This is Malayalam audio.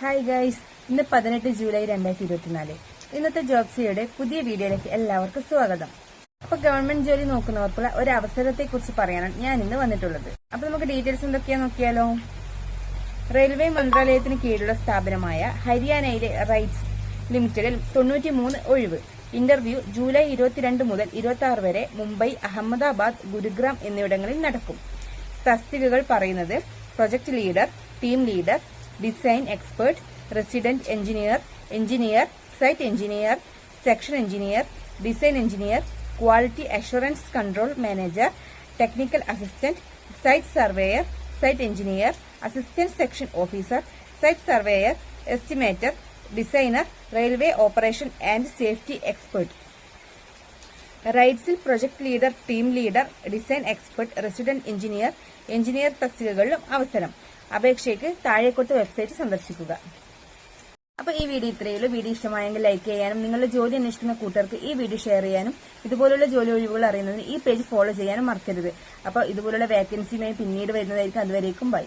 ഹായ് ഗൈസ് ഇന്ന് പതിനെട്ട് ജൂലൈ രണ്ടായിരത്തി ഇരുപത്തിനാല് ഇന്നത്തെ ജോബ്സിയുടെ പുതിയ വീഡിയോയിലേക്ക് എല്ലാവർക്കും സ്വാഗതം. അപ്പൊ ഗവൺമെന്റ് ജോലി നോക്കുന്നവർക്കുള്ള ഒരു അവസരത്തെ കുറിച്ച് പറയാനാണ് ഞാൻ ഇന്ന് വന്നിട്ടുള്ളത്. അപ്പൊ നമുക്ക് ഡീറ്റെയിൽസ് എന്തൊക്കെയാ നോക്കിയാലോ? റെയിൽവേ മന്ത്രാലയത്തിന് കീഴിലുള്ള സ്ഥാപനമായ ഹരിയാനയിലെ റൈറ്റ്സ് ലിമിറ്റഡിൽ തൊണ്ണൂറ്റി മൂന്ന് ഒഴിവ്. ഇന്റർവ്യൂ ജൂലൈ ഇരുപത്തിരണ്ട് മുതൽ ഇരുപത്തി ആറ് വരെ മുംബൈ അഹമ്മദാബാദ് ഗുരുഗ്രാം എന്നിവിടങ്ങളിൽ നടക്കും. തസ്തികകൾ പറയുന്നത് project leader team leader design expert resident engineer engineer site engineer section engineer design engineer quality assurance control manager technical assistant site surveyor site engineer assistant section officer site surveyor estimator designer railway operation and safety expert റൈറ്റ്സിൽ project leader team leader design expert resident engineer engineer തസ്തികകളിലും അവസരം. അപേക്ഷയ്ക്ക് താഴെ കൊടുത്ത വെബ്സൈറ്റ് സന്ദർശിക്കുക. അപ്പൊ ഈ വീഡിയോ ഇത്രയുള്ളൂ വീഡിയോ ഇഷ്ടമായെങ്കിൽ ലൈക്ക് ചെയ്യാനും നിങ്ങളുടെ ജോലി അന്വേഷിക്കുന്ന കൂട്ടർക്ക് ഈ വീഡിയോ ഷെയർ ചെയ്യാനും ഇതുപോലുള്ള ജോലി ഒഴിവുകൾ അറിയുന്നതിന് ഈ പേജ് ഫോളോ ചെയ്യാനും മറക്കരുത്. അപ്പൊ ഇതുപോലുള്ള വേക്കൻസിയുമായി പിന്നീട് വരുന്നതായിരിക്കും. അതുവരേക്കും ബൈ.